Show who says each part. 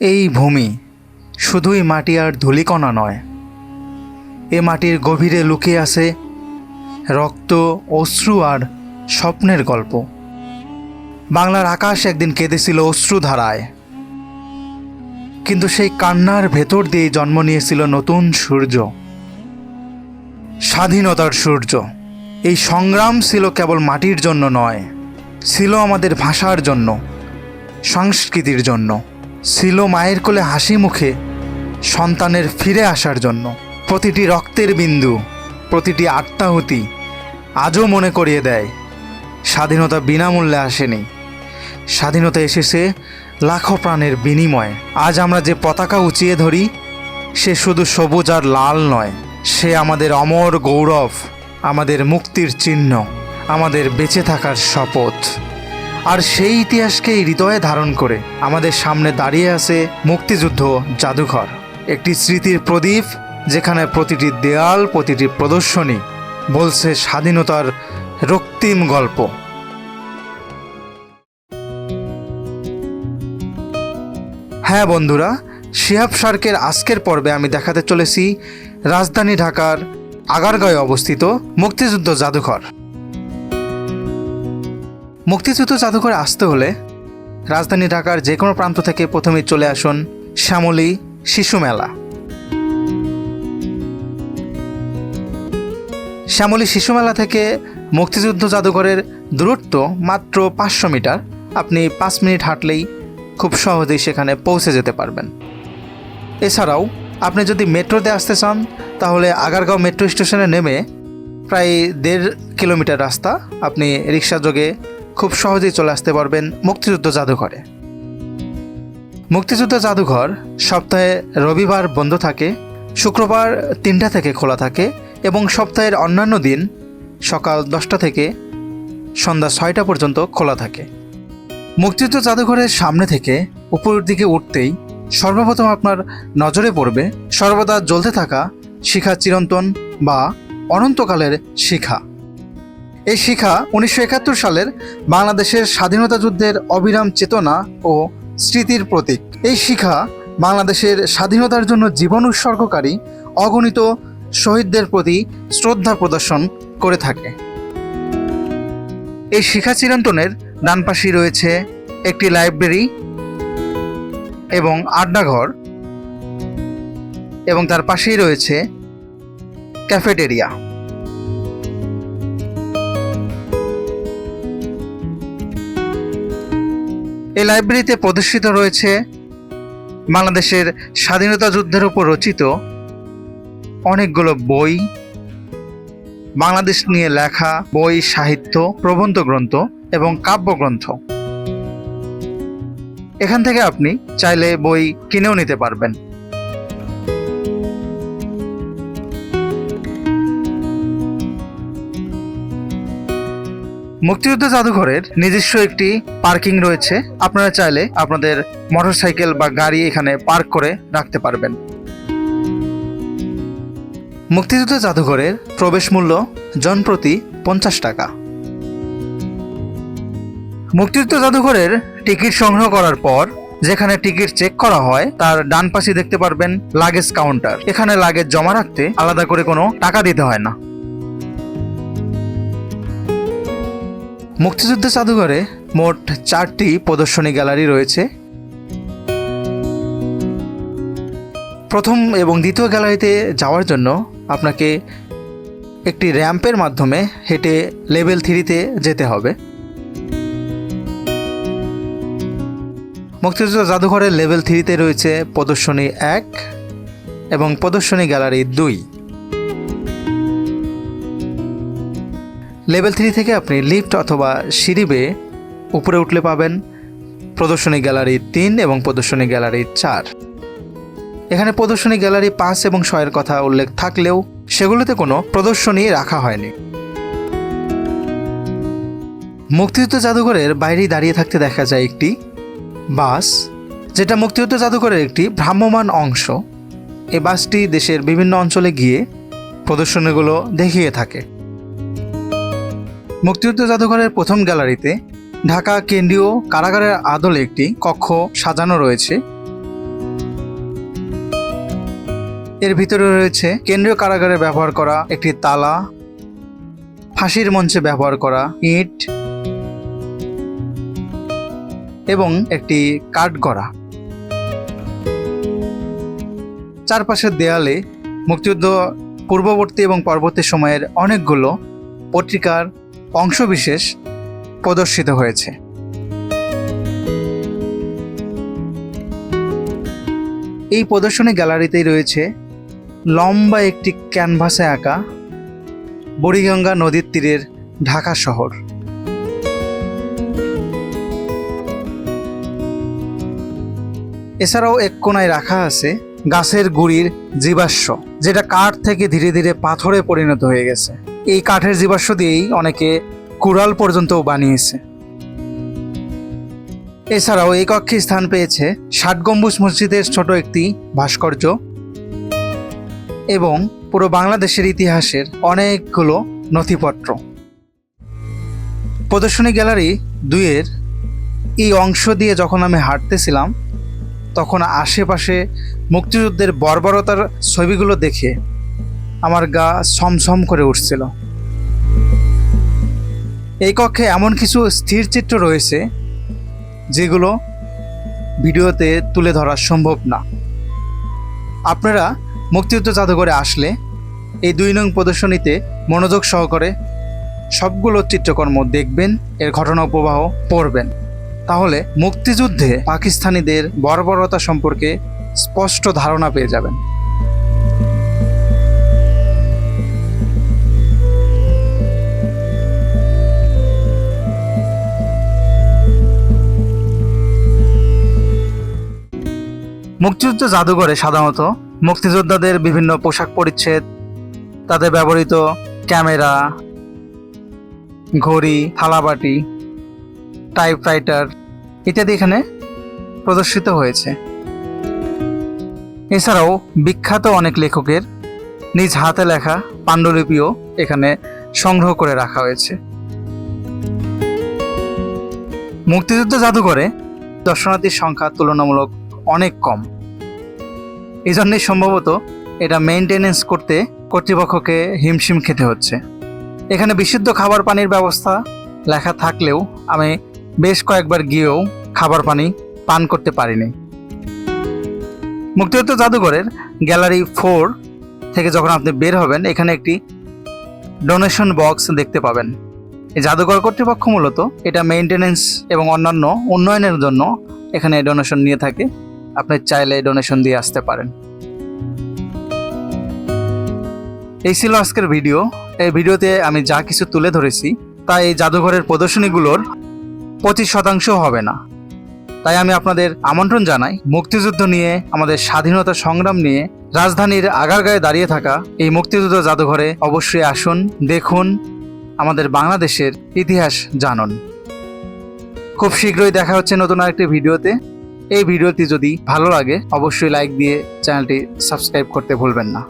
Speaker 1: এই ভূমি শুধুই মাটি আর ধুলিকণা নয়। এ মাটির গভীরে লুকিয়ে আছে রক্ত, অশ্রু আর স্বপ্নের গল্প। বাংলার আকাশ একদিন কেঁদেছিল অশ্রুধারায় কিন্তু সেই কান্নার ভেতর দিয়ে জন্ম নিয়েছিল নতুন সূর্য। স্বাধীনতার সূর্য। এই সংগ্রাম ছিল কেবল মাটির জন্য নয়, ছিল আমাদের ভাষার জন্য, সংস্কৃতির জন্য। ছিল মায়ের কোলে হাসি মুখে সন্তানের ফিরে আসার জন্য। প্রতিটি রক্তের বিন্দু, প্রতিটি আত্মাহুতি আজও মনে করিয়ে দেয়। স্বাধীনতা বিনামূল্যে আসেনি। স্বাধীনতা এসেছে লাখো প্রাণের বিনিময়ে। আজ আমরা যে পতাকা উঁচিয়ে ধরি, সে শুধু সবুজ আর লাল নয়। সে আমাদের অমর গৌরব, আমাদের মুক্তির চিহ্ন, আমাদের বেঁচে থাকার শপথ। আর সেই ইতিহাসকে হৃদয়ে ধারণ করে আমাদের সামনে দাঁড়িয়ে আছে মুক্তিযুদ্ধ জাদুঘর। একটি স্মৃতির প্রদীপ, যেখানে প্রতিটি দেয়াল, প্রতিটি প্রদর্শনী বলছে স্বাধীনতার রক্তিম গল্প। হ্যাঁ বন্ধুরা, শিহাব সার্কের আজকের পর্বে আমি দেখাতে চলেছি রাজধানী ঢাকার আগারগাঁয়ে অবস্থিত মুক্তিযুদ্ধ জাদুঘর। মুক্তিযুদ্ধ জাদুঘরে আসতে হলে রাজধানী ঢাকার যে কোনো প্রান্ত থেকে প্রথমে চলে আসুন শ্যামলী শিশু মেলা। শ্যামলী শিশু মেলা থেকে মুক্তিযুদ্ধ জাদুঘরের দূরত্ব মাত্র পাঁচশো মিটার। আপনি পাঁচ মিনিট হাঁটলেই খুব সহজেই সেখানে পৌঁছে যেতে পারবেন। এছাড়াও আপনি যদি মেট্রোতে আসতে চান, তাহলে আগারগাঁও মেট্রো স্টেশনে নেমে প্রায় দেড় কিলোমিটার রাস্তা আপনি রিক্সা যোগে খুব সহজেই চলে আসতে পারবেন মুক্তিযুদ্ধ জাদুঘরে। মুক্তিযুদ্ধ জাদুঘর সপ্তাহে রবিবার বন্ধ থাকে, শুক্রবার তিনটা থেকে খোলা থাকে এবং সপ্তাহের অন্যান্য দিন সকাল দশটা থেকে সন্ধ্যা ছয়টা পর্যন্ত খোলা থাকে। মুক্তিযুদ্ধ জাদুঘরের সামনে থেকে উপরের দিকে উঠতেই সর্বপ্রথম আপনার নজরে পড়বে, সর্বদা জ্বলতে থাকা শিখা চিরন্তন বা অনন্তকালের শিখা। এই শিখা উনিশশো একাত্তর সালের বাংলাদেশের স্বাধীনতা যুদ্ধের অবিরাম চেতনা ও স্মৃতির প্রতীক। এই শিখা বাংলাদেশের স্বাধীনতার জন্য জীবন উৎসর্গকারী, অগণিত শহীদদের প্রতি শ্রদ্ধা প্রদর্শন করে থাকে। এই শিখা চিরন্তনের ডান পাশেই রয়েছে একটি লাইব্রেরি এবং আড্ডাঘর এবং তার পাশেই রয়েছে ক্যাফেটেরিয়া। এই লাইব্রেরিতে প্রদর্শিত রয়েছে বাংলাদেশের স্বাধীনতা যুদ্ধের উপর রচিত অনেকগুলো বই, বাংলাদেশ নিয়ে লেখা বই, সাহিত্য, প্রবন্ধ গ্রন্থ এবং কাব্যগ্রন্থ। এখান থেকে আপনি চাইলে বই কিনেও নিতে পারবেন। মুক্তিযুদ্ধ জাদুঘরের নিজস্ব একটি পার্কিং রয়েছে। আপনারা চাইলে আপনাদের মোটরসাইকেল বা গাড়ি এখানে পার্ক করে রাখতে পারবেন। মুক্তিযুদ্ধ জাদুঘরের প্রবেশ মূল্য জনপ্রতি পঞ্চাশ টাকা। মুক্তিযুদ্ধ জাদুঘরের টিকিট সংগ্রহ করার পর যেখানে টিকিট চেক করা হয়, তার ডান পাশে দেখতে পারবেন লাগেজ কাউন্টার। এখানে লাগেজ জমা রাখতে আলাদা করে কোনো টাকা দিতে হয় না। মুক্তিযুদ্ধ জাদুঘরে মোট চারটি প্রদর্শনী গ্যালারি রয়েছে। প্রথম এবং দ্বিতীয় গ্যালারিতে যাওয়ার জন্য আপনাকে একটি র্যাম্পের মাধ্যমে হেঁটে লেভেল থ্রিতে যেতে হবে। মুক্তিযুদ্ধ জাদুঘরের লেভেল থ্রিতে রয়েছে প্রদর্শনী এক এবং প্রদর্শনী গ্যালারি দুই। লেভেল থ্রি থেকে আপনি লিফট অথবা সিঁড়ি বেয়ে উপরে উঠলে পাবেন প্রদর্শনী গ্যালারি তিন এবং প্রদর্শনী গ্যালারি চার। এখানে প্রদর্শনী গ্যালারি পাঁচ এবং ছয়ের কথা উল্লেখ থাকলেও সেগুলোতে কোনো প্রদর্শনী রাখা হয়নি। মুক্তিযুদ্ধ জাদুঘরের বাইরেই দাঁড়িয়ে থাকতে দেখা যায় একটি বাস, যেটা মুক্তিযুদ্ধ জাদুঘরের একটি ভ্রাম্যমান অংশ। এই বাসটি দেশের বিভিন্ন অঞ্চলে গিয়ে প্রদর্শনীগুলো দেখিয়ে থাকে। মুক্তিযুদ্ধ জাদুঘরের প্রথম গ্যালারিতে ঢাকা কেন্দ্রীয় কারাগারের আদলে একটি কক্ষ সাজানো রয়েছে। এর ভিতরে রয়েছে কেন্দ্রীয় কারাগারে ব্যবহার করা একটি তালা, ফাঁসির মঞ্চে ব্যবহার করা ইট এবং একটি কাঠগড়া চারপাশের দেয়ালে মুক্তিযুদ্ধ পূর্ববর্তী এবং পরবর্তী সময়ের অনেকগুলো পত্রিকার অংশবিশেষ প্রদর্শিত হয়েছে। এই প্রদর্শনী গ্যালারিতেই রয়েছে লম্বা একটি ক্যানভাসে আঁকা বুড়িগঙ্গা নদীর তীরের ঢাকা শহর। এছাড়াও এক কোনায় রাখা আছে গাছের গুড়ির জীবাশ্ম, যেটা কাঠ থেকে ধীরে ধীরে পাথরে পরিণত হয়ে গেছে। এই কাঠের জীবাশ্ম দিয়েই অনেকে কুড়াল পর্যন্ত বানিয়েছে। এছাড়াও এই কক্ষে স্থান পেয়েছে ষাট গম্বুজ মসজিদের ছোট একটি ভাস্কর্য এবং পুরো বাংলাদেশের ইতিহাসের অনেকগুলো নথিপত্র। প্রদর্শনী গ্যালারি দুইয়ের এই অংশ দিয়ে যখন আমি হাঁটতেছিলাম, তখন আশেপাশে মুক্তিযুদ্ধের বর্বরতার ছবিগুলো দেখে আমার গা ছমছম করে উঠছিল। এই কক্ষে এমন কিছু স্থির চিত্র রয়েছে যেগুলো ভিডিওতে তুলে ধরা সম্ভব না। আপনারা মুক্তিযুদ্ধ জাদুঘরে আসলে এই দুই নং প্রদর্শনীতে মনোযোগ সহকারে সবগুলো চিত্রকর্ম দেখবেন, এর ঘটনা প্রবাহ পড়বেন। তাহলে মুক্তিযুদ্ধে পাকিস্তানিদের বর্বরতা সম্পর্কে স্পষ্ট ধারণা পেয়ে যাবেন। মুক্তিযুদ্ধ জাদুঘরে সাধারণত মুক্তিযোদ্ধাদের বিভিন্ন পোশাক পরিচ্ছেদ, তাদের ব্যবহৃত ক্যামেরা, ঘড়ি, থালাবাটি, টাইপরাইটার ইত্যাদি এখানে প্রদর্শিত হয়েছে। এছাড়াও বিখ্যাত অনেক লেখকের নিজ হাতে লেখা পাণ্ডুলিপিও এখানে সংগ্রহ করে রাখা হয়েছে। মুক্তিযুদ্ধ জাদুঘরে দর্শনার্থীর সংখ্যা তুলনামূলক অনেক কম। এই জন্যই সম্ভবত এটা মেনটেনেন্স করতে কর্তৃপক্ষকে হিমশিম খেতে হচ্ছে। এখানে বিশুদ্ধ খাবার পানির ব্যবস্থা লেখা থাকলেও আমি বেশ কয়েকবার গিয়েও খাবার পানি পান করতে পারিনি। মুক্তিযুদ্ধ জাদুঘরের গ্যালারি ফোর থেকে যখন আপনি বের হবেন, এখানে একটি ডোনেশন বক্স দেখতে পাবেন। এই জাদুঘর কর্তৃপক্ষ মূলত এটা মেনটেনেন্স এবং অন্যান্য উন্নয়নের জন্য এখানে ডোনেশন নিয়ে থাকে। আপনি চাইলে ডোনেশন দিয়ে আসতে পারেন। এই ছিল আজকের ভিডিও। এই ভিডিওতে আমি যা কিছু তুলে ধরেছি তা এই জাদুঘরের প্রদর্শনীগুলোর পঁচিশ শতাংশ হবে না। তাই আমি আপনাদের আমন্ত্রণ জানাই, মুক্তিযুদ্ধ নিয়ে, আমাদের স্বাধীনতা সংগ্রাম নিয়ে, রাজধানীর আগারগাঁয়ে দাঁড়িয়ে থাকা এই মুক্তিযুদ্ধ জাদুঘরে অবশ্যই আসুন, দেখুন, আমাদের বাংলাদেশের ইতিহাস জানুন। খুব শীঘ্রই দেখা হচ্ছে নতুন আরেকটি ভিডিওতে। এই ভিডিওটি যদি ভালো লাগে অবশ্যই লাইক দিয়ে চ্যানেলটি সাবস্ক্রাইব করতে ভুলবেন না।